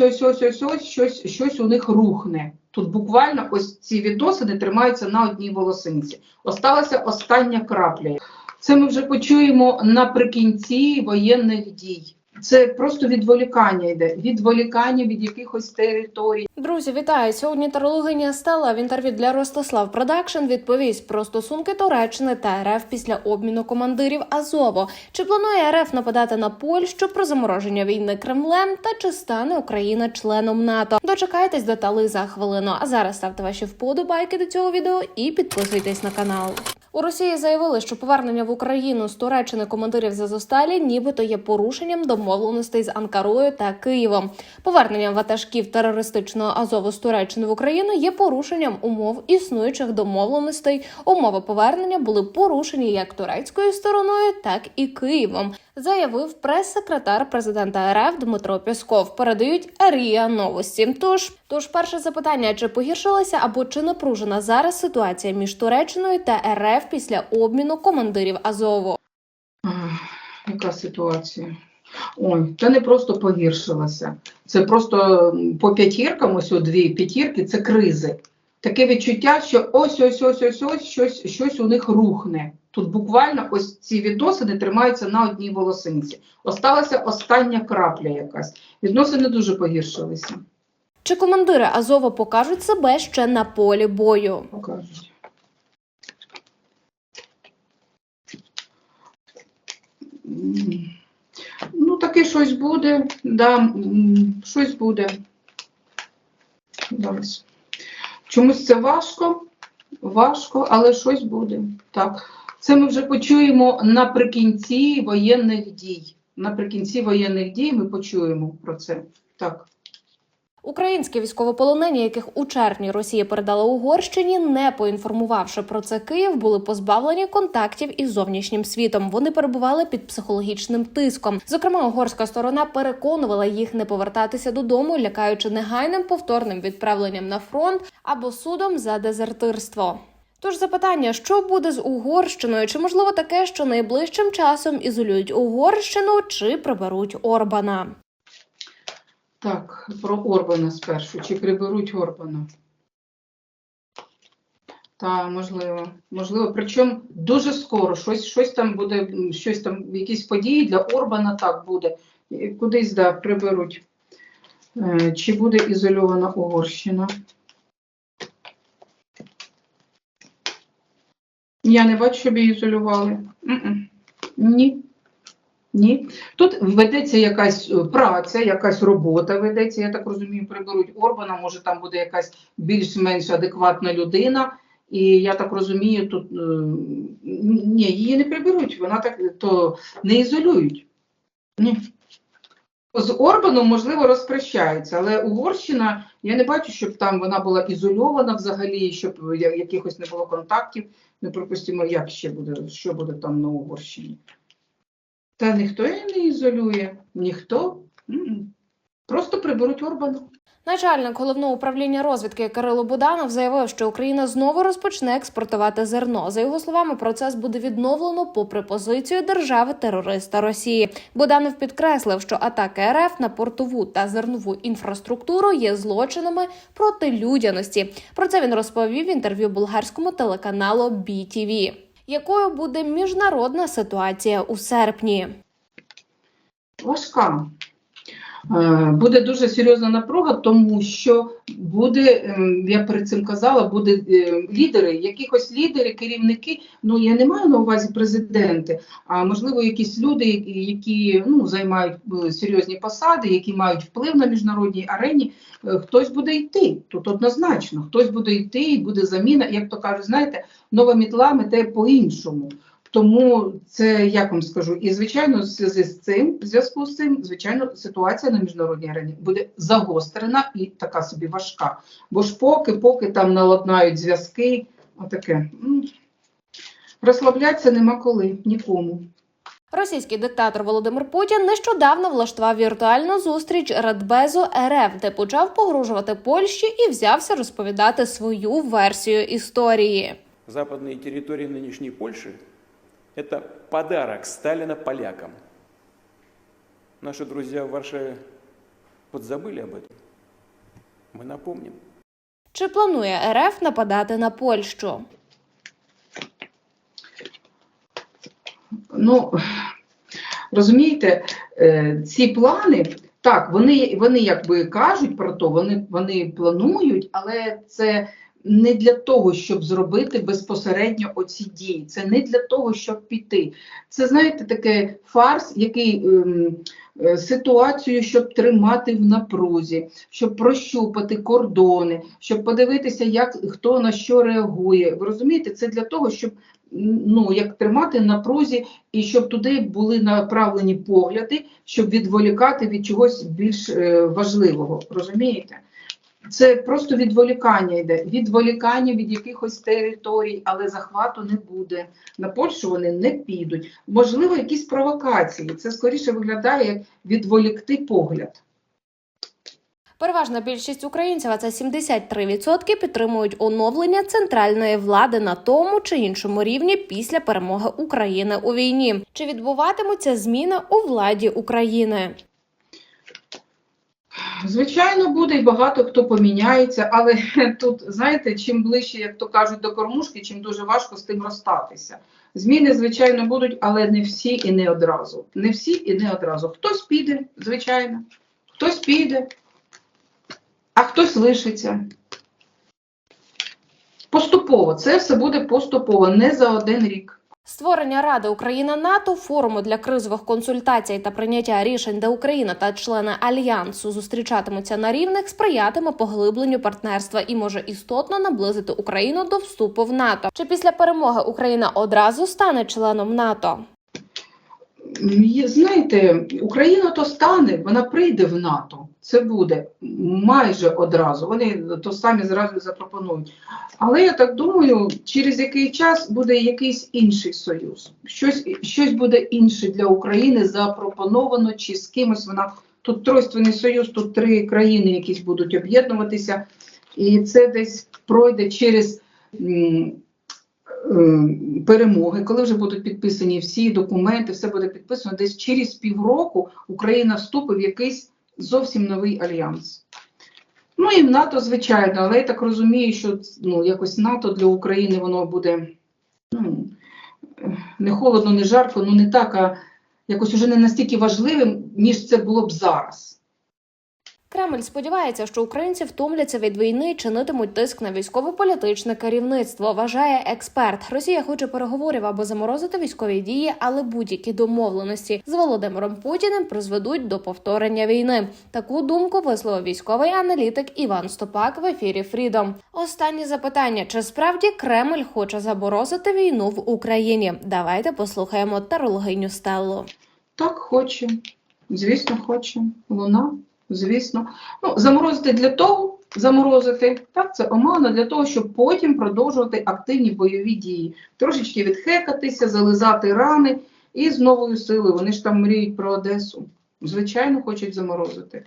ось ось ось ось ось щось, щось у них рухне. Тут буквально ось ці відносини тримаються на одній волосинці. Осталася остання крапля. Це ми вже почуємо наприкінці воєнних дій. Це просто відволікання йде, відволікання від якихось територій. Друзі, вітаю! Сьогодні тарологиня Стела в інтерв'ю для Ростислав Продакшн відповість про стосунки Туреччини та РФ після обміну командирів Азово. Чи планує РФ нападати на Польщу про замороження війни Кремлем та чи стане Україна членом НАТО? Дочекайтесь деталей за хвилину. А зараз ставте ваші вподобайки до цього відео і підписуйтесь на канал. У Росії заявили, що повернення в Україну з Туреччини командирів з Азовсталі нібито є порушенням домовленостей з Анкарою та Києвом. Повернення ватажків терористичного Азову з Туреччини в Україну є порушенням умов існуючих домовленостей. Умови повернення були порушені як турецькою стороною, так і Києвом. Заявив прес-секретар президента РФ Дмитро Пєсков. Передають РІА новості. Тож, тож перше запитання: чи погіршилася або чи напружена зараз ситуація між Туреччиною та РФ після обміну командирів Азову? Яка ситуація? Ой, це не просто погіршилося. Це просто по п'ятіркам, ось о дві п'ятірки, це кризи. Таке відчуття, що ось ось ось ось ось щось, щось у них рухне. Тут буквально ось ці відносини тримаються на одній волосинці. Осталася остання крапля якась. Відносини дуже погіршилися. Чи командири Азову покажуть себе ще на полі бою? Покажуть. Ну, таке щось буде, да, щось буде. Зараз. Чомусь це важко, важко, але щось буде. Так. Це ми вже почуємо наприкінці воєнних дій. Наприкінці воєнних дій ми почуємо про це. Так. Українські військовополонені, яких у червні Росія передала Угорщині, не поінформувавши про це Київ, були позбавлені контактів із зовнішнім світом. Вони перебували під психологічним тиском. Зокрема, угорська сторона переконувала їх не повертатися додому, лякаючи негайним повторним відправленням на фронт або судом за дезертирство. Тож запитання, що буде з Угорщиною? Чи можливо таке, що найближчим часом ізолюють Угорщину чи приберуть Орбана? Так, про Орбана спершу. Чи приберуть Орбана? Та, можливо, можливо. Причому дуже скоро щось, щось там буде, щось там, якісь події для Орбана так буде. Кудись да, приберуть. Е, Чи буде ізольована Угорщина? Я не бачу, щоб її ізолювали. Ні. Ні. Тут ведеться якась е, праця, якась робота ведеться, я так розумію, приберуть Орбана, може там буде якась більш-менш адекватна людина. І я так розумію, тут е, ні, її не приберуть, вона так то не ізолюють. Ні. З Орбаном, можливо, розпрощаються, але Угорщина, я не бачу, щоб там вона була ізольована взагалі, щоб якихось не було контактів. Ми припустимо, як ще буде, що буде там на Угорщині. Та ніхто її не ізолює, ніхто. Просто приберуть Орбана. Начальник головного управління розвідки Кирило Буданов заявив, що Україна знову розпочне експортувати зерно. За його словами, процес буде відновлено попри позицію держави-терориста Росії. Буданов підкреслив, що атаки РФ на портову та зернову інфраструктуру є злочинами проти людяності. Про це він розповів в інтерв'ю болгарському телеканалу BTV. Якою буде міжнародна ситуація у серпні? Важка. Е, Буде дуже серйозна напруга, тому що буде, ем, я перед цим казала, буде е, лідери, якихось лідери, керівники. Ну я не маю на увазі президенти, а можливо, якісь люди, які- ну, займають е, серйозні посади, які мають вплив на міжнародній арені. Хтось буде йти тут однозначно. Хтось буде йти і буде заміна. Як то кажуть, знаєте, нова мітла мете по-іншому. Тому це як вам скажу, і звичайно, в зв'язку з цим, в зв'язку з цим, звичайно, ситуація на міжнародній арені буде загострена і така собі важка. Бо ж поки, поки там наладнають зв'язки, отаке. Розслаблятися нема коли нікому. Російський диктатор Володимир Путін нещодавно влаштував віртуальну зустріч Радбезу РФ, де почав погрожувати Польщі і взявся розповідати свою версію історії. Западные территории нынешней Польши – это подарок Сталина полякам. Наши друзья в Варшаве подзабыли об этом. Мы напомним. Чи планує РФ нападати на Польщу? Ну, розумієте, е, ці плани, так, вони, вони якби кажуть про то, вони, вони планують, але це не для того, щоб зробити безпосередньо оці дії. Це не для того, щоб піти. Це, знаєте, таке фарс, який ем, е, ситуацію, щоб тримати в напрузі, щоб прощупати кордони, щоб подивитися, як хто на що реагує. Ви розумієте, це для того, щоб ну, як тримати в напрузі і щоб туди були направлені погляди, щоб відволікати від чогось більш е, важливого. Розумієте? Це просто відволікання йде, відволікання від якихось територій, але захвату не буде. На Польщу вони не підуть. Можливо, якісь провокації. Це скоріше виглядає як відволікти погляд. Переважна більшість українців, а це 73%, підтримують оновлення центральної влади на тому чи іншому рівні після перемоги України у війні. Чи відбуватимуться зміни у владі України? Звичайно, буде і багато хто поміняється, але тут, знаєте, чим ближче, як то кажуть, до кормушки, чим дуже важко з тим розстатися. Зміни, звичайно, будуть, але не всі і не одразу. Не всі і не одразу. Хтось піде, звичайно, хтось піде, а хтось лишиться. Поступово, це все буде поступово, не за один рік. Створення Ради Україна НАТО форуму для кризових консультацій та прийняття рішень, де Україна та члени альянсу зустрічатимуться на рівних, сприятиме поглибленню партнерства і може істотно наблизити Україну до вступу в НАТО. Чи після перемоги Україна одразу стане членом НАТО? Знаєте, Україна то стане, вона прийде в НАТО. Це буде майже одразу. Вони то самі зразу запропонують. Але я так думаю, через який час буде якийсь інший союз. Щось, щось буде інше для України запропоновано, чи з кимось вона. Тут тройственний союз, тут три країни якісь будуть об'єднуватися, і це десь пройде через. Перемоги, коли вже будуть підписані всі документи, все буде підписано, десь через півроку Україна вступить в якийсь зовсім новий альянс. Ну і в НАТО, звичайно, але я так розумію, що ну, якось НАТО для України воно буде ну, не холодно, не жарко, ну не так, а якось уже не настільки важливим, ніж це було б зараз. Кремль сподівається, що українці втомляться від війни і чинитимуть тиск на військово-політичне керівництво. Вважає експерт. Росія хоче переговорів або заморозити військові дії, але будь-які домовленості з Володимиром Путіним призведуть до повторення війни. Таку думку висловив військовий аналітик Іван Стопак в ефірі Фрідом. Останнє запитання: чи справді Кремль хоче заморозити війну в Україні? Давайте послухаємо тарологиню Стеллу. Так, хоче. Звісно, хоче. Луна, звісно. Ну, заморозити для того, заморозити, так, це омана для того, щоб потім продовжувати активні бойові дії. Трошечки відхекатися, зализати рани і з новою силою. Вони ж там мріють про Одесу. Звичайно, хочуть заморозити.